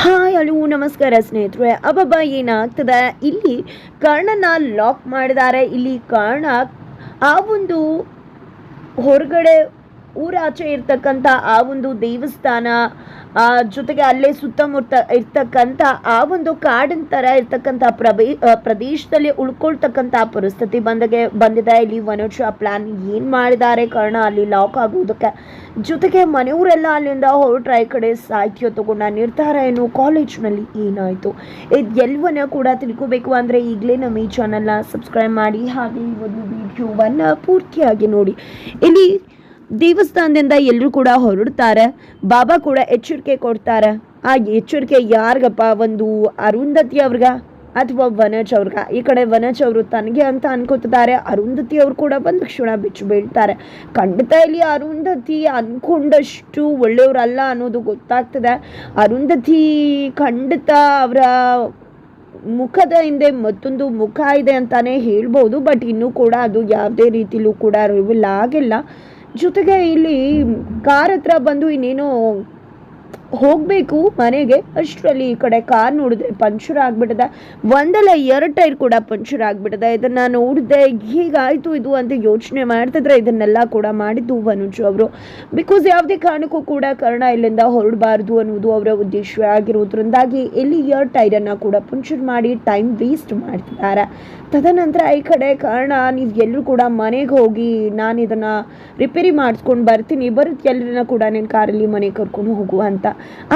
Hi hello ನಮಸ್ಕಾರ ಸ್ನೇಹಿತರೆ. ಅಬ್ಬಬ್ಬ, ಏನಾಗ್ತದೆ? ಇಲ್ಲಿ ಕರ್ಣನ ಲಾಕ್ ಮಾಡಿದ್ದಾರೆ. ಇಲ್ಲಿ ಕರ್ಣ ಆ ಒಂದು ಹೊರಗಡೆ ಊರಾಚೆ ಇರ್ತಕ್ಕಂಥ ಆ ಒಂದು ದೇವಸ್ಥಾನ ಜೊತೆಗೆ ಅಲ್ಲೇ ಸುತ್ತಮುತ್ತ ಇರ್ತಕ್ಕಂಥ ಆ ಒಂದು ಕಾಡಿನ ಥರ ಇರ್ತಕ್ಕಂಥ ಪ್ರಭೇ ಪ್ರದೇಶದಲ್ಲಿ ಉಳ್ಕೊಳ್ತಕ್ಕಂಥ ಪರಿಸ್ಥಿತಿ ಬಂದಗೆ, ಬಂದಿದೆ. ಇಲ್ಲಿ ವನೋಜ ಪ್ಲಾನ್ ಏನು ಮಾಡಿದ್ದಾರೆ ಕಾರಣ? ಅಲ್ಲಿ ಲಾಕ್ ಆಗುವುದಕ್ಕೆ ಜೊತೆಗೆ ಮನೆಯವರೆಲ್ಲ ಅಲ್ಲಿಂದ ಹೊರಟ್ರೆ ಈ ಕಡೆ ಸಾಹಿತ್ಯ ತಗೊಂಡ ನಿರ್ಧಾರ ಏನು ಕಾಲೇಜ್ನಲ್ಲಿ ಏನಾಯಿತು? ಇದು ಎಲ್ವನ ಕೂಡ ತಿಳ್ಕೋಬೇಕು ಅಂದರೆ ಈಗಲೇ ನಮ್ಮ ಈ ಚಾನಲ್ನ ಸಬ್ಸ್ಕ್ರೈಬ್ ಮಾಡಿ, ಹಾಗೆ ಈ ಒಂದು ವಿಡಿಯೋವನ್ನು ಪೂರ್ತಿಯಾಗಿ ನೋಡಿ. ಇಲ್ಲಿ ದೇವಸ್ಥಾನದಿಂದ ಎಲ್ಲರೂ ಕೂಡ ಹೊರಡ್ತಾರೆ. ಬಾಬಾ ಕೂಡ ಎಚ್ಚರಿಕೆ ಕೊಡ್ತಾರೆ. ಆ ಎಚ್ಚರಿಕೆ ಯಾರಿಗಪ್ಪ? ಒಂದು ಅರುಂಧತಿ ಅವ್ರಿಗ ಅಥವಾ ವನಜ್ ಅವ್ರಿಗ? ಈ ಕಡೆ ವನಜ್ ಅವರು ತನಗೆ ಅಂತ ಅನ್ಕೋತಿದ್ದಾರೆ. ಅರುಂಧತಿ ಅವ್ರು ಕೂಡ ಒಂದು ಕ್ಷಣ ಬಿಚ್ಚು ಬೀಳ್ತಾರೆ. ಖಂಡಿತ ಇಲ್ಲಿ ಅರುಂಧತಿ ಅನ್ಕೊಂಡಷ್ಟು ಒಳ್ಳೆಯವರಲ್ಲ ಅನ್ನೋದು ಗೊತ್ತಾಗ್ತದೆ. ಅರುಂಧತಿ ಖಂಡಿತ ಅವರ ಮುಖದ ಹಿಂದೆ ಮತ್ತೊಂದು ಮುಖ ಇದೆ ಅಂತಾನೆ ಹೇಳ್ಬೋದು. ಬಟ್ ಇನ್ನೂ ಕೂಡ ಅದು ಯಾವುದೇ ರೀತಿಲೂ ಕೂಡ ರಿವಿಲ್ ಆಗಿಲ್ಲ ಜೊತೆಗೆ ಇಲ್ಲಿ ಕಾರ್ ಹತ್ರ ಬಂದು ಇನ್ನೇನೋ ಹೋಗಬೇಕು ಮನೆಗೆ. ಅಷ್ಟರಲ್ಲಿ ಈ ಕಡೆ ಕಾರ್ ನೋಡಿದ್ರೆ ಪಂಚರ್ ಆಗ್ಬಿಟ್ಟಿದೆ. ಒಂದಲ್ಲ ಎರಡು ಟೈರ್ ಕೂಡ ಪಂಚರ್ ಆಗ್ಬಿಟ್ಟಿದೆ. ಇದನ್ನ ನೋಡಿದೆ ಹೀಗಾಯಿತು ಇದು ಅಂತ ಯೋಚನೆ ಮಾಡ್ತಿದ್ರೆ ಇದನ್ನೆಲ್ಲ ಕೂಡ ಮಾಡಿದ್ದು ವನುಜು ಅವರು. ಬಿಕಾಸ್ ಯಾವುದೇ ಕಾರಣಕ್ಕೂ ಕೂಡ ಕರ್ಣ ಇಲ್ಲಿಂದ ಹೊರಡಬಾರ್ದು ಅನ್ನೋದು ಅವರ ಉದ್ದೇಶ ಆಗಿರೋದ್ರಿಂದಾಗಿ ಇಲ್ಲಿ ಎರಡು ಟೈರನ್ನು ಕೂಡ ಪಂಚರ್ ಮಾಡಿ ಟೈಮ್ ವೇಸ್ಟ್ ಮಾಡ್ತಿದ್ದಾರೆ. ತದನಂತರ ಈ ಕಡೆ ಕಾರಣ ನೀವು ಎಲ್ಲರೂ ಕೂಡ ಮನೆಗೆ ಹೋಗಿ ನಾನು ಇದನ್ನ ರಿಪೇರಿ ಮಾಡಿಸ್ಕೊಂಡು ಬರ್ತೀನಿ. ಬರುತ್ತೆ ಎಲ್ಲರನ್ನ ಕೂಡ ನಿನ್ನ ಕಾರಲ್ಲಿ ಮನೆಗೆ ಕರ್ಕೊಂಡು ಹೋಗು ಅಂತ.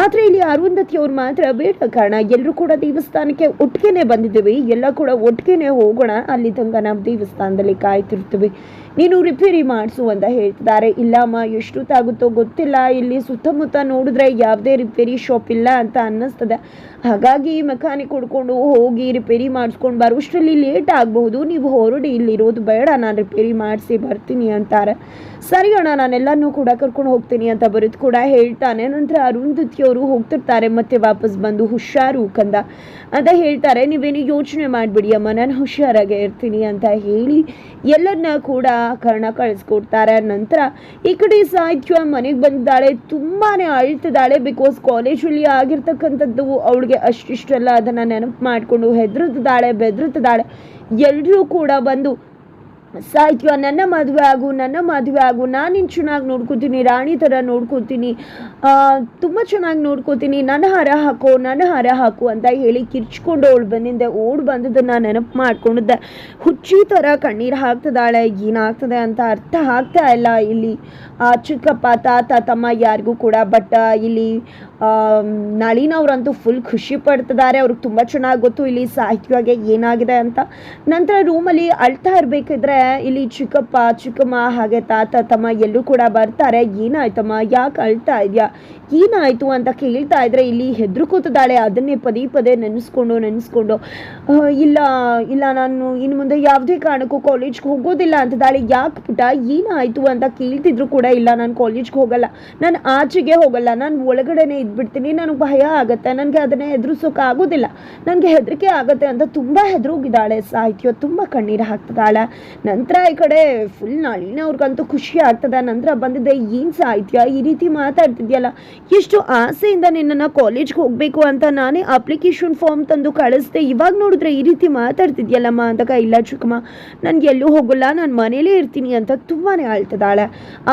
ಆದರೆ ಇಲ್ಲಿ ಅರುಂಧತಿ ಅವ್ರು ಮಾತ್ರ ಬೇಡ ಕಾರಣ. ಎಲ್ಲರೂ ಕೂಡ ದೇವಸ್ಥಾನಕ್ಕೆ ಒಟ್ಟಿಗೆನೆ ಬಂದಿದ್ದೀವಿ. ಎಲ್ಲ ಕೂಡ ಒಟ್ಟಿಗೆನೆ ಹೋಗೋಣ. ಅಲ್ಲಿ ತನಕ ನಾವು ದೇವಸ್ಥಾನದಲ್ಲಿ ಕಾಯ್ತಿರ್ತೀವಿ. ನೀನು ರಿಪೇರಿ ಮಾಡಿಸು ಅಂತ ಹೇಳ್ತಿದ್ದಾರೆ. ಇಲ್ಲಮ್ಮ, ಎಷ್ಟೊತ್ತಾಗುತ್ತೋ ಗೊತ್ತಿಲ್ಲ. ಇಲ್ಲಿ ಸುತ್ತಮುತ್ತ ನೋಡಿದ್ರೆ ಯಾವುದೇ ರಿಪೇರಿ ಶಾಪ್ ಇಲ್ಲ ಅಂತ ಅನ್ನಿಸ್ತದೆ. ಹಾಗಾಗಿ ಮೆಕ್ಯಾನಿಕ್ ಹುಡ್ಕೊಂಡು ಹೋಗಿ ರಿಪೇರಿ ಮಾಡಿಸ್ಕೊಂಡು ಬರುವಷ್ಟರಲ್ಲಿ ಲೇಟ್ ಆಗಬಹುದು. ನೀವು ಹೊರಡಿ ಇಲ್ಲಿರೋದು ಬೇಡ. ನಾನು ರಿಪೇರಿ ಮಾಡಿಸಿ ಬರ್ತೀನಿ ಅಂತಾರೆ. ಸರಿ ಅಣ್ಣ, ನಾನೆಲ್ಲನೂ ಕೂಡ ಕರ್ಕೊಂಡು ಹೋಗ್ತೀನಿ ಅಂತ ಬರೋದು ಕೂಡ ಹೇಳ್ತಾನೆ. ನಂತರ ಅರುಂಧತಿಯವರು ಹೋಗ್ತಿರ್ತಾರೆ, ಮತ್ತೆ ವಾಪಸ್ ಬಂದು ಹುಷಾರು ಕಂದ. ಅಂತ ಹೇಳ್ತಾರೆ, ನೀವೇನು ಯೋಚನೆ ಮಾಡಿಬಿಡಿ ಅಮ್ಮ. ನಾನು ಹುಷಾರಾಗೆ ಇರ್ತೀನಿ ಅಂತ ಹೇಳಿ ಎಲ್ಲರನ್ನ ಕೂಡ ಕರ್ಣ ಕಳಿಸ್ಕೊಡ್ತಾರೆ. ನಂತರ ಈ ಕಡೆ ಸಾಹಿತ್ಯ ಮನೆಗೆ ಬಂದಿದ್ದಾಳೆ. ತುಂಬಾನೇ ಅಳ್ತಿದ್ದಾಳೆ ಬಿಕಾಸ್ ಕಾಲೇಜಲ್ಲಿ ಆಗಿರ್ತಕ್ಕಂಥದ್ದು ಅವಳಿಗೆ ಅಷ್ಟಿಷ್ಟೆಲ್ಲ ಅದನ್ನು ನೆನಪು ಮಾಡಿಕೊಂಡು ಹೆದರುತ್ತಿದ್ದಾಳೆ ಬೆದರುತ್ತಿದ್ದಾಳೆ ಎಲ್ಲರೂ ಕೂಡ ಬಂದು ಸಾಹಿತ್ಯ ನನ್ನ ಮದುವೆ ಆಗು, ನನ್ನ ಮದುವೆ ಆಗು, ನಾನು ನಿನ್ನ ಚೆನ್ನಾಗಿ ನೋಡ್ಕೋತೀನಿ, ರಾಣಿ ಥರ ನೋಡ್ಕೋತೀನಿ ತುಂಬ ಚೆನ್ನಾಗಿ ನೋಡ್ಕೋತೀನಿ, ನನ್ನ ಹರ ಹಾಕೋ, ನನ್ನ ಹರ ಹಾಕು ಅಂತ ಹೇಳಿ ಕಿರ್ಚ್ಕೊಂಡು ಅವಳು ಬಂದಿದ್ದೆ ಓಡ್ ಬಂದದನ್ನು ನೆನಪು ಮಾಡ್ಕೊಂಡಿದ್ದೆ ಹುಚ್ಚಿ ಥರ ಕಣ್ಣೀರು ಹಾಕ್ತದಾಳೆ, ಏನಾಗ್ತದೆ ಅಂತ ಅರ್ಥ ಆಗ್ತಾ ಇಲ್ಲ ಇಲ್ಲಿ. ಚಿಕ್ಕಪ್ಪ, ತಾತ, ತಮ್ಮ ಯಾರಿಗೂ ಕೂಡ, ಬಟ್ ಇಲ್ಲಿ ನಳಿನವ್ರಂತೂ ಫುಲ್ ಖುಷಿ ಪಡ್ತಿದ್ದಾರೆ ಅವ್ರಿಗೆ ತುಂಬ ಚೆನ್ನಾಗಿ ಗೊತ್ತು, ಇಲ್ಲಿ ಸಾಹಿತ್ಯವಾಗಿ ಏನಾಗಿದೆ ಅಂತ. ನಂತರ ರೂಮಲ್ಲಿ ಅಳ್ತಾ ಇರಬೇಕಿದ್ರೆ ಇಲ್ಲಿ ಚಿಕ್ಕಪ್ಪ, ಚಿಕ್ಕಮ್ಮ ಹಾಗೆ ತಾತ, ತಮ್ಮ ಎಲ್ಲೂ ಕೂಡ ಬರ್ತಾರೆ. ಏನಾಯ್ತಮ್ಮ? ಯಾಕೆ ಅಳ್ತಾ ಇದೆಯಾ? ಏನಾಯ್ತು ಅಂತ ಕೇಳ್ತಾ ಇದ್ರೆ ಇಲ್ಲಿ ಹೆದ್ರು ಕೂತಿದ್ದಾಳೆ. ಅದನ್ನೇ ಪದೇ ಪದೇ ನೆನೆಸ್ಕೊಂಡು ನೆನೆಸ್ಕೊಂಡು ಇಲ್ಲ ಇಲ್ಲ, ನಾನು ಇನ್ನು ಮುಂದೆ ಯಾವುದೇ ಕಾರಣಕ್ಕೂ ಕಾಲೇಜ್ಗೆ ಹೋಗೋದಿಲ್ಲ ಅಂತಿದ್ದಾಳೆ. ಯಾಕೆ ಪುಟ ಏನಾಯ್ತು ಅಂತ ಕೇಳ್ತಿದ್ರು ಕೂಡ ಇಲ್ಲ. ನಾನು ಕಾಲೇಜ್ಗೆ ಹೋಗಲ್ಲ. ನಾನು ಆಚೆಗೆ ಹೋಗಲ್ಲ. ನಾನು ಒಳಗಡೆನೆ ಇದ್ಬಿಡ್ತೀನಿ. ನನಗೆ ಭಯ ಆಗುತ್ತೆ. ನನಗೆ ಅದನ್ನೇ ಆಗೋದಿಲ್ಲ. ನನಗೆ ಹೆದರಿಕೆ ಆಗುತ್ತೆ ಅಂತ ತುಂಬ ಹೆದರೋಗಿದ್ದಾಳೆ. ಸಾಹಿತ್ಯ ತುಂಬ ಕಣ್ಣೀರು ಹಾಕ್ತಿದ್ದಾಳೆ. ನಂತರ ಈ ಕಡೆ ಫುಲ್ ನಳಿನ ಅವ್ರಿಗಂತೂ ಖುಷಿ ಆಗ್ತದ. ನಂತರ ಬಂದಿದ್ದೆ, ಏನು ಸಾಹಿತ್ಯ? ಈ ರೀತಿ ಮಾತಾಡ್ತಿದ್ಯಲ್ಲ. ಎಷ್ಟು ಆಸೆಯಿಂದ ನಿನ್ನನ್ನು ಕಾಲೇಜ್ಗೆ ಹೋಗಬೇಕು ಅಂತ ನಾನೇ ಅಪ್ಲಿಕೇಶನ್ ಫಾರ್ಮ್ ತಂದು ಕಳಿಸ್ದೆ. ಇವಾಗ ನೋಡಿದ್ರೆ ಈ ರೀತಿ ಮಾತಾಡ್ತಿದ್ಯಲ್ಲಮ್ಮ ಅಂದಾಗ ಇಲ್ಲ ಚಿಕ್ಕಮ್ಮ. ನನಗೆ ಎಲ್ಲೂ ಹೋಗಲ್ಲ, ನಾನು ಮನೇಲೇ ಇರ್ತೀನಿ ಅಂತ ತುಂಬಾ ಆಳ್ತದಾಳೆ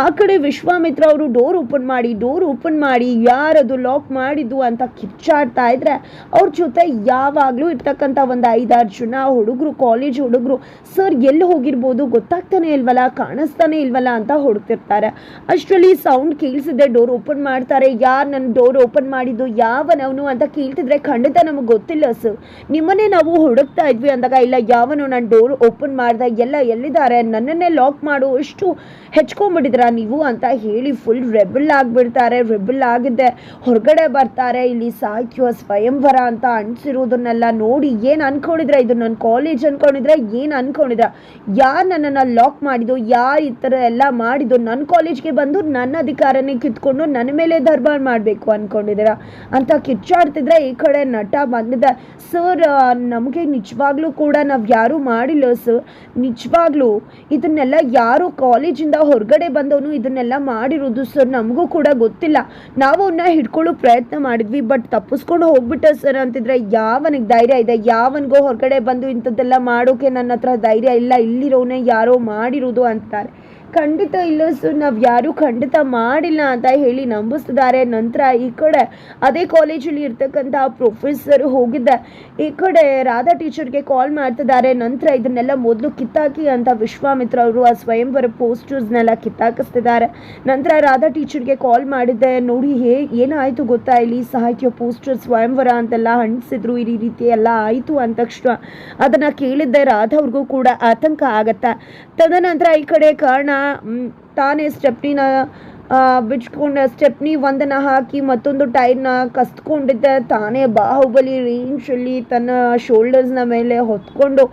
ಆ ಕಡೆ ವಿಶ್ವಾಮಿತ್ರ ಅವರು ಡೋರ್ ಓಪನ್ ಮಾಡಿ ಡೋರ್ ಓಪನ್ ಮಾಡಿ ಯಾರದು ಲಾಕ್ ಮಾಡಿದ್ದು ಅಂತ ಕಿಚ್ಚಾಡ್ತಾ ಇದ್ರೆ, ಅವ್ರ ಜೊತೆ ಯಾವಾಗಲೂ ಇರ್ತಕ್ಕಂಥ ಒಂದು ಐದಾರು ಜನ ಹುಡುಗರು ಕಾಲೇಜ್ ಹುಡುಗರು ಸರ್ ಎಲ್ಲಿ ಹೋಗಿರ್ಬೋದು ಗೊತ್ತಾಗ್ತಾನೆ ಇಲ್ವಲ್ಲ, ಕಾಣಿಸ್ತಾನೆ ಇಲ್ವಲ್ಲ ಅಂತ ಹುಡುಕ್ತಿರ್ತಾರೆ. ಅಷ್ಟರಲ್ಲಿ ಸೌಂಡ್ ಕೇಳಿಸಿದ್ರೆ ಡೋರ್ ಓಪನ್ ಮಾಡ್ತಾರೆ. ಯಾರು ನನ್ನ ಡೋರ್ ಓಪನ್ ಮಾಡಿದ್ದು, ಯಾವನವನು ಅಂತ ಕೇಳ್ತಿದ್ರೆ ಖಂಡಿತ ನಮಗೆ ಗೊತ್ತಿಲ್ಲ ಸರ್ ನಿಮ್ಮನ್ನೇ ನಾವು ಹುಡುಕ್ತಾ ಇದ್ವಿ ಅಂದಾಗ, ಇಲ್ಲ, ಯಾವನು ನಾನು ಡೋರ್ ಓಪನ್ ಮಾಡ್ದೆ, ಎಲ್ಲ ಎಲ್ಲಿದ್ದಾರೆ, ನನ್ನನ್ನೇ ಲಾಕ್ ಮಾಡು ಅಷ್ಟು ಹೆಚ್ಕೊಂಡ್ಬಿಟ್ಟಿದ್ರ ನೀವು ಅಂತ ಹೇಳಿ ಫುಲ್ ರೆಬಲ್ ಆಗಿಬಿಡ್ತಾರೆ ರೆಬಲ್ ಆಗಿದೆ ಹೊರಗಡೆ ಬರ್ತಾರೆ, ಇಲ್ಲಿ ಸಾಹಿತ್ಯ ಸ್ವಯಂವರ ಅಂತ ಅನ್ಸಿರೋದನ್ನೆಲ್ಲ ನೋಡಿ ಏನು ಅನ್ಕೊಂಡಿದ್ರೆ ಇದು ನನ್ನ ಕಾಲೇಜ್ ಅನ್ಕೊಂಡಿದ್ರೆ ಏನು ಅನ್ಕೊಂಡಿದ್ರ ಯಾರು ನನ್ನನ್ನು ಲಾಕ್ ಮಾಡಿದ್ದು, ಯಾರು ಈ ಥರ ಎಲ್ಲ ಮಾಡಿದ್ದು? ನನ್ನ ಕಾಲೇಜ್ಗೆ ಬಂದು ನನ್ನ ಅಧಿಕಾರನೇ ಕಿತ್ಕೊಂಡು ನನ್ನ ಮೇಲೆ ದರ್ಬಾರ್ ಮಾಡಬೇಕು ಅಂದ್ಕೊಂಡಿದ್ದೀರಾ ಅಂತ ಕಿಚ್ಚಾಡ್ತಿದ್ರೆ ಈ ಕಡೆ ನಟ ಬಂದಿದ್ದ ಸರ್ ನಮಗೆ ನಿಜವಾಗ್ಲೂ ಕೂಡ ನಾವು ಯಾರೂ ಮಾಡಿಲ್ಲ ಸರ್ ನಿಜವಾಗ್ಲೂ ಇದನ್ನೆಲ್ಲ ಯಾರು ಕಾಲೇಜಿಂದ ಹೊರಗಡೆ ಬಂದವನು ಇದನ್ನೆಲ್ಲ ಮಾಡಿರೋದು ಸರ್ ನಮಗೂ ಕೂಡ ಗೊತ್ತಿಲ್ಲ. ನಾವು ಅವನ್ನ ಹಿಡ್ಕೊಳ್ಳೋ ಪ್ರಯತ್ನ ಮಾಡಿದ್ವಿ ಬಟ್ ತಪ್ಪಿಸ್ಕೊಂಡು ಹೋಗ್ಬಿಟ್ಟ ಸರ್ ಅಂತಿದ್ರೆ ಯಾವನಿಗೆ ಧೈರ್ಯ ಇದೆ? ಯಾವನಿಗೂ ಹೊರಗಡೆ ಬಂದು ಇಂಥದ್ದೆಲ್ಲ ಮಾಡೋಕೆ ನನ್ನ ಹತ್ರ ಧೈರ್ಯ ಇಲ್ಲ ಇಲ್ಲಿರೋನೇ ಯಾರೋ ಮಾಡಿರುವುದು ಅಂತಾರೆ. ಖಂಡಿತ ಇಲ್ಲ ನಾವು ಯಾರೂ ಖಂಡಿತ ಮಾಡಿಲ್ಲ ಅಂತ ಹೇಳಿ ನಂಬಿಸ್ತಿದ್ದಾರೆ. ನಂತರ ಈ ಕಡೆ ಅದೇ ಕಾಲೇಜಲ್ಲಿ ಇರ್ತಕ್ಕಂಥ ಪ್ರೊಫೆಸರ್ ಹೋಗಿದ್ದೆ. ಈ ಕಡೆ ರಾಧಾ ಟೀಚರ್ಗೆ ಕಾಲ್ ಮಾಡ್ತಿದ್ದಾರೆ. ನಂತರ ಇದನ್ನೆಲ್ಲ ಮೊದಲು ಕಿತ್ತಾಕಿ ಅಂತ ವಿಶ್ವಾಮಿತ್ರ ಅವರು ಆ ಸ್ವಯಂವರ ಪೋಸ್ಟರ್ಸ್ನೆಲ್ಲ ಕಿತ್ತಾಕಿಸ್ತಿದ್ದಾರೆ. ನಂತರ ರಾಧಾ ಟೀಚರ್ಗೆ ಕಾಲ್ ಮಾಡಿದ್ದೆ. ನೋಡಿ, ಹೇ, ಏನಾಯಿತು ಗೊತ್ತಾ? ಇಲ್ಲಿ ಸಾಹಿತ್ಯ ಪೋಸ್ಟರ್ ಸ್ವಯಂವರ ಅಂತೆಲ್ಲ ಅಂಟಿಸಿದ್ರು ಈ ರೀತಿ ಎಲ್ಲ ಆಯಿತು ಅಂದ ತಕ್ಷಣ ಅದನ್ನು ಕೇಳಿದ್ದೆ. ರಾಧಾ ಅವ್ರಿಗೂ ಕೂಡ ಆತಂಕ ಆಗತ್ತೆ? ತದನಂತರ ಈ ಕಡೆ ಕಾರಣ ತಾನೇ ಸ್ಟೆಪ್ನಿನ ಬಿಚ್ಕೊಂಡ, ಸ್ಟೆಪ್ನಿ ಒಂದನ್ನ ಹಾಕಿ ಮತ್ತೊಂದು ಟೈರ್ನ ಕಸ್ಕೊಂಡಿದ್ದ ತಾನೇ ಬಾಹುಬಲಿ ರೇಂಜಲ್ಲಿ ತನ್ನ ಶೋಲ್ಡರ್ಸ್ನ ಮೇಲೆ ಹೊತ್ಕೊಂಡು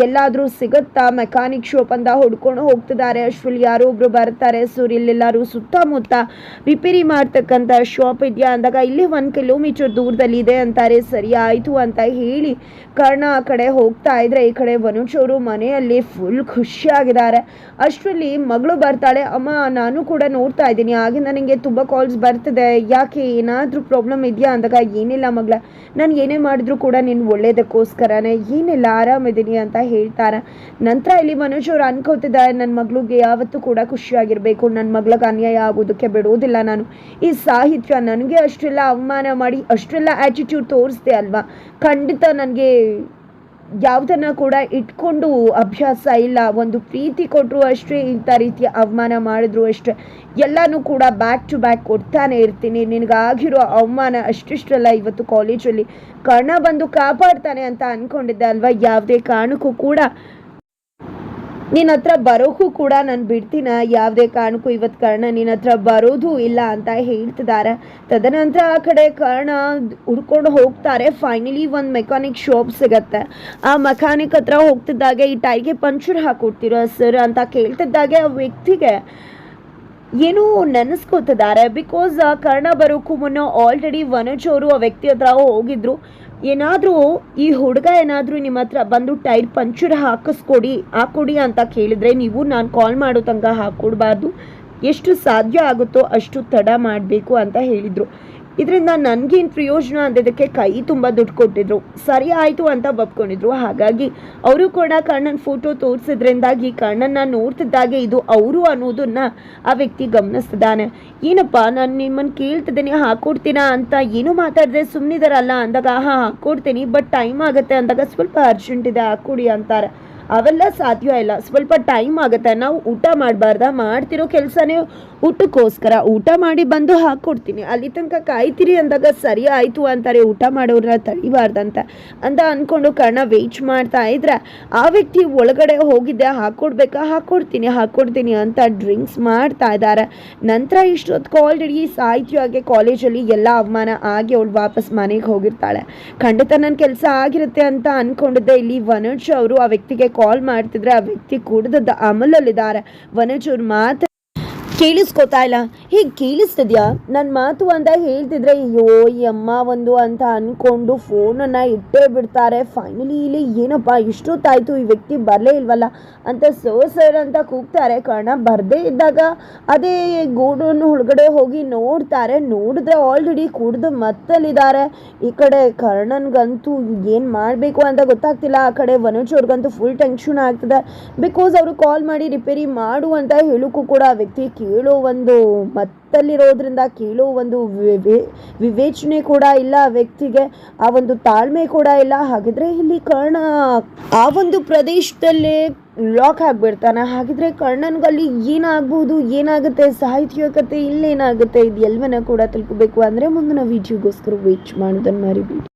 ಎಲ್ಲಾದರೂ ಸಿಗುತ್ತಾ? ಮೆಕ್ಯಾನಿಕ್ ಶಾಪ್ ಅಂತ ಹುಡ್ಕೊಂಡು ಹೋಗ್ತಿದ್ದಾರೆ. ಅಷ್ಟರಲ್ಲಿ ಯಾರೋ ಒಬ್ರು ಬರ್ತಾರೆ. ಸರ್ ಇಲ್ಲೆಲ್ಲರೂ ಸುತ್ತಮುತ್ತ ರಿಪೇರಿ ಮಾಡ್ತಕ್ಕಂಥ ಶಾಪ್ ಇದೆಯಾ? ಅಂದಾಗ ಇಲ್ಲಿ ಒಂದು ಕಿಲೋಮೀಟರ್ ದೂರದಲ್ಲಿ ಇದೆ ಅಂತಾರೆ. ಸರಿ ಆಯಿತು ಅಂತ ಹೇಳಿ ಕರ್ಣ ಆ ಕಡೆ ಹೋಗ್ತಾ ಇದ್ರೆ ಈ ಕಡೆ ವನುಜ್ ಅವರು ಮನೆಯಲ್ಲಿ ಫುಲ್ ಖುಷಿಯಾಗಿದ್ದಾರೆ. ಅಷ್ಟರಲ್ಲಿ ಮಗಳು ಬರ್ತಾಳೆ. ಅಮ್ಮ, ನಾನು ಕೂಡ ನೋಡ್ತಾ ಇದ್ದೀನಿ. ಆಗಿಂದ ನನಗೆ ತುಂಬ ಕಾಲ್ಸ್ ಬರ್ತಿದೆ. ಯಾಕೆ ಏನಾದರೂ ಪ್ರಾಬ್ಲಮ್ ಇದೆಯಾ? ಅಂದಾಗ, ಏನಿಲ್ಲ ಮಗಳ. ನಾನು ಏನೇ ಮಾಡಿದ್ರು ಕೂಡ ನಿನ್ನ ಒಳ್ಳೇದಕ್ಕೋಸ್ಕರನೇ. ಏನಿಲ್ಲ, ಆರಾಮಿದ್ದೀನಿ ಅಂತ ಹೇಳ್ತಾರೆ. ನಂತರ ಇಲ್ಲಿ ಮನೋಜ್ ಅವ್ರು ಅನ್ಕೋತಿದ್ದಾರೆ ನನ್ನ ಮಗಳಿಗೆ ಯಾವತ್ತೂ ಕೂಡ ಖುಷಿಯಾಗಿರಬೇಕು. ನನ್ನ ಮಗಳಿಗೆ ಅನ್ಯಾಯ ಆಗೋದಕ್ಕೆ ಬಿಡೋದಿಲ್ಲ ನಾನು. ಈ ಸಾಹಿತ್ಯ ನನಗೆ ಅಷ್ಟೆಲ್ಲ, ಅವಮಾನ ಮಾಡಿ ಅಷ್ಟೆಲ್ಲ ಆ್ಯಟಿಟ್ಯೂಡ್ ತೋರಿಸ್ದೆ ಅಲ್ವಾ? ಖಂಡಿತ ನನಗೆ ಯಾವುದನ್ನ ಕೂಡ ಇಟ್ಕೊಂಡು ಅಭ್ಯಾಸ ಇಲ್ಲ. ಒಂದು ಪ್ರೀತಿ ಕೊಟ್ಟರು ಅಷ್ಟೇ ಇಂಥ ರೀತಿಯ ಅವಮಾನ ಮಾಡಿದ್ರು ಅಷ್ಟೇ. ಎಲ್ಲನೂ ಕೂಡ ಬ್ಯಾಕ್ ಟು ಬ್ಯಾಕ್ ಕೊಡ್ತಾನೆ ಇರ್ತೀನಿ. ನಿನಗಾಗಿರೋ ಅವಮಾನ ಅಷ್ಟಿಷ್ಟಲ್ಲ ಇವತ್ತು ಕಾಲೇಜಲ್ಲಿ ಕರ್ಣ ಬಂದು ಕಾಪಾಡ್ತಾನೆ ಅಂತ ಅಂದ್ಕೊಂಡಿದ್ದೆ ಅಲ್ವಾ? ಯಾವುದೇ ಕಾರಣಕ್ಕೂ ಕೂಡ. ನಿನ್ನ ಹತ್ರ ಬರೋಕ್ಕೂ ಕೂಡ ನಾನು ಬಿಡ್ತೀನ? ಯಾವುದೇ ಕಾರಣಕ್ಕೂ ಇವತ್ತು ಕರ್ಣ ನಿನ್ನ ಹತ್ರ ಬರೋದು ಇಲ್ಲ ಅಂತ ಹೇಳ್ತಿದ್ದಾರೆ ತದನಂತರ ಆ ಕಡೆ ಕರ್ಣ ಹುಡ್ಕೊಂಡು ಹೋಗ್ತಾರೆ. ಫೈನಲಿ ಒಂದು ಮೆಕ್ಯಾನಿಕ್ ಶಾಪ್ ಸಿಗತ್ತೆ. ಆ ಮೆಕ್ಯಾನಿಕ್ ಹತ್ರ ಹೋಗ್ತಿದ್ದಾಗೆ ಈ ಟೈರ್ಗೆ ಪಂಚರ್ ಹಾಕೊಡ್ತೀರಾ ಸರ್ ಅಂತ ಕೇಳ್ತಿದ್ದಾಗೆ ಆ ವ್ಯಕ್ತಿಗೆ. ಏನೋ ನೆನೆಸ್ಕೋತಿದ್ದಾರೆ. ಬಿಕಾಸ್ ಕರ್ಣ ಬರೋಕ್ಕೂ ಮುನ್ನ ಆಲ್ರೆಡಿ ವನಜ್ ಅವರು ಆ ವ್ಯಕ್ತಿ ಹತ್ರ ಹೋಗಿದ್ರು. ಏನಾದರೂ ಈ ಹುಡುಗ ಏನಾದರೂ ನಿಮ್ಮ ಹತ್ರ ಬಂದು ಟೈರ್ ಪಂಚರ್ ಹಾಕಿಸ್ಕೊಡಿ, ಹಾಕೊಡಿ ಅಂತ ಕೇಳಿದ್ರೆ ನೀವು ನಾನು ಕಾಲ್ ಮಾಡೋ ತನಕ ಹಾಕ್ಕೊಡ್ಬಾರ್ದು ಎಷ್ಟು ಸಾಧ್ಯ ಆಗುತ್ತೋ ಅಷ್ಟು ತಡ ಮಾಡಬೇಕು ಅಂತ ಹೇಳಿದರು. ಇದರಿಂದ ನನಗೇನು ಪ್ರಯೋಜನ ಅಂದಿದ್ದಕ್ಕೆ ಕೈ ತುಂಬ ದುಡ್ಡು ಕೊಟ್ಟಿದ್ರು. ಸರಿ ಆಯಿತು ಅಂತ ಒಪ್ಕೊಂಡಿದ್ರು. ಹಾಗಾಗಿ ಅವರು ಕೂಡ ಕಣ್ಣನ ಫೋಟೋ ತೋರಿಸಿದ್ರಿಂದಾಗಿ ಕಣ್ಣನ್ನ ನೋಡ್ತಿದ್ದಾಗೆ ಇದು ಅವರು ಅನ್ನೋದನ್ನ ಆ ವ್ಯಕ್ತಿ ಗಮನಿಸ್ತಿದ್ದಾನೆ. ಏನಪ್ಪ, ನಾನು ನಿಮ್ಮನ್ನು ಕೇಳ್ತಿದ್ದೀನಿ, ಹಾಕೊಡ್ತೀನಾ ಅಂತ ಏನು ಮಾತಾಡದೆ ಸುಮ್ಮನಿದಾರಲ್ಲ ಅಂದಾಗ ಹಾಂ ಹಾಕ್ಕೊಡ್ತೀನಿ ಬಟ್ ಟೈಮ್ ಆಗುತ್ತೆ ಅಂದಾಗ, ಸ್ವಲ್ಪ ಅರ್ಜೆಂಟ್ ಇದೆ, ಹಾಕ್ಕೊಡಿ ಅಂತಾರೆ. ಅವೆಲ್ಲ ಸಾಧ್ಯ ಇಲ್ಲ. ಸ್ವಲ್ಪ ಟೈಮ್ ಆಗುತ್ತೆ. ನಾವು ಊಟ ಮಾಡಬಾರ್ದ. ಮಾಡ್ತಿರೋ ಕೆಲಸನೇ ಊಟಕ್ಕೋಸ್ಕರ. ಊಟ ಮಾಡಿ ಬಂದು ಹಾಕ್ಕೊಡ್ತೀನಿ ಅಲ್ಲಿ ತನಕ ಕಾಯ್ತೀರಿ ಅಂದಾಗ ಸರಿ ಆಯಿತು ಅಂತಾರೆ. ಊಟ ಮಾಡೋರನ್ನ ತಡಿಬಾರ್ದಂತ ಅಂತ ಅಂದ್ಕೊಂಡು ಕಣ ವೇಟ್ ಮಾಡ್ತಾ ಇದ್ರೆ, ಆ ವ್ಯಕ್ತಿ ಒಳಗಡೆ ಹೋಗಿದ್ದೆ. ಹಾಕ್ಕೊಡ್ಬೇಕಾ ಹಾಕ್ಕೊಡ್ತೀನಿ ಹಾಕ್ಕೊಡ್ತೀನಿ ಅಂತ ಡ್ರಿಂಕ್ಸ್ ಮಾಡ್ತಾ ಇದ್ದಾರೆ. ನಂತರ ಇಷ್ಟೊತ್ತು ಆಲ್ರೆಡಿ ಸಾಹಿತ್ಯವಾಗಿ ಕಾಲೇಜಲ್ಲಿ ಎಲ್ಲ ಅವಮಾನ ಆಗಿ ಅವಳು ವಾಪಸ್ ಮನೆಗೆ ಹೋಗಿರ್ತಾಳೆ. ಖಂಡಿತ ನನ್ನ ಕೆಲಸ ಆಗಿರುತ್ತೆ ಅಂತ ಅಂದ್ಕೊಂಡಿದ್ದೆ ಇಲ್ಲಿ ವನಜ್ ಅವರು ಆ ವ್ಯಕ್ತಿಗೆ ಕಾಲ್ ಮಾಡ್ತಿದ್ರೆ ಆ ವ್ಯಕ್ತಿ ಕುಡ್ದದ ಅಮಲಲ್ಲಿದ್ದಾರೆ. ವನಜ್ ಮಾತ್ರ ಮಾತು ಕೇಳಿಸ್ಕೊತಾ ಇಲ್ಲ. ಹೀಗೆ ಕೇಳಿಸ್ತಿದ್ಯಾ? ನನ್ನ ಮಾತು ಅಂತ ಹೇಳ್ತಿದ್ರೆ, ಅಯ್ಯೋ, ಈ ಅಮ್ಮ ಒಂದು ಅಂತ ಅಂದ್ಕೊಂಡು ಫೋನನ್ನು ಇಟ್ಟೇ ಬಿಡ್ತಾರೆ. ಫೈನಲಿ ಇಲ್ಲಿ ಏನಪ್ಪ, ಇಷ್ಟೊತ್ತಾಯಿತು, ಈ ವ್ಯಕ್ತಿ ಬರಲೇ ಇಲ್ವಲ್ಲ? ಅಂತ ಸರ್ ಸರ್ ಅಂತ ಕೂಗ್ತಾರೆ. ಕಾರಣ ಬರದೇ ಇದ್ದಾಗ ಅದೇ ಗೂಡನ್ನು ಒಳಗಡೆ ಹೋಗಿ ನೋಡ್ತಾರೆ. ನೋಡಿದ್ರೆ ಆಲ್ರೆಡಿ ಕುಡ್ದು ಮತ್ತಲ್ಲಿದ್ದಾರೆ. ಈ ಕಡೆ ಕರ್ಣನ್ಗಂತೂ ಏನು ಮಾಡಬೇಕು ಅಂತ ಗೊತ್ತಾಗ್ತಿಲ್ಲ. ಆ ಕಡೆ ವನಜ್ ಅವ್ರಿಗಂತೂ ಫುಲ್ ಟೆನ್ಷನ್ ಆಗ್ತದೆ. ಬಿಕಾಸ್ ಅವರು ಕಾಲ್ ಮಾಡಿ ರಿಪೇರಿ ಮಾಡು ಅಂತ ಹೇಳೋಕ್ಕೂ ಕೂಡ ಆ ವ್ಯಕ್ತಿ ಕೇಳೋ ಒಂದು ಮತ್ತಲ್ಲಿರೋದ್ರಿಂದ ಕೇಳೋ ಒಂದು ವಿವೇ- ವಿವೇಚನೆ ಕೂಡ ಇಲ್ಲ ವ್ಯಕ್ತಿಗೆ ಆ ಒಂದು ತಾಳ್ಮೆ ಕೂಡ ಇಲ್ಲ. ಹಾಗಿದ್ರೆ ಇಲ್ಲಿ ಕರ್ಣ ಆ ಒಂದು ಪ್ರದೇಶದಲ್ಲೇ ಲಾಕ್ ಆಗಿಬಿಡ್ತಾನೆ. ಹಾಗಿದ್ರೆ ಕರ್ಣನ್ಗಲ್ಲಿ ಏನಾಗ್ಬೋದು, ಏನಾಗುತ್ತೆ ಸಾಹಿತ್ಯ ಕತೆ ಇಲ್ಲೇನಾಗುತ್ತೆ ಇದು ಎಲ್ಲವನ್ನ ಕೂಡ ತಿಳ್ಕೊಬೇಕು. ಅಂದರೆ ಮುಂದಿನ ವಿಡಿಯೋಗೋಸ್ಕರ ವೇಟ್ ಮಾಡೋದನ್ನು ಮರಿಬೇಡಿ.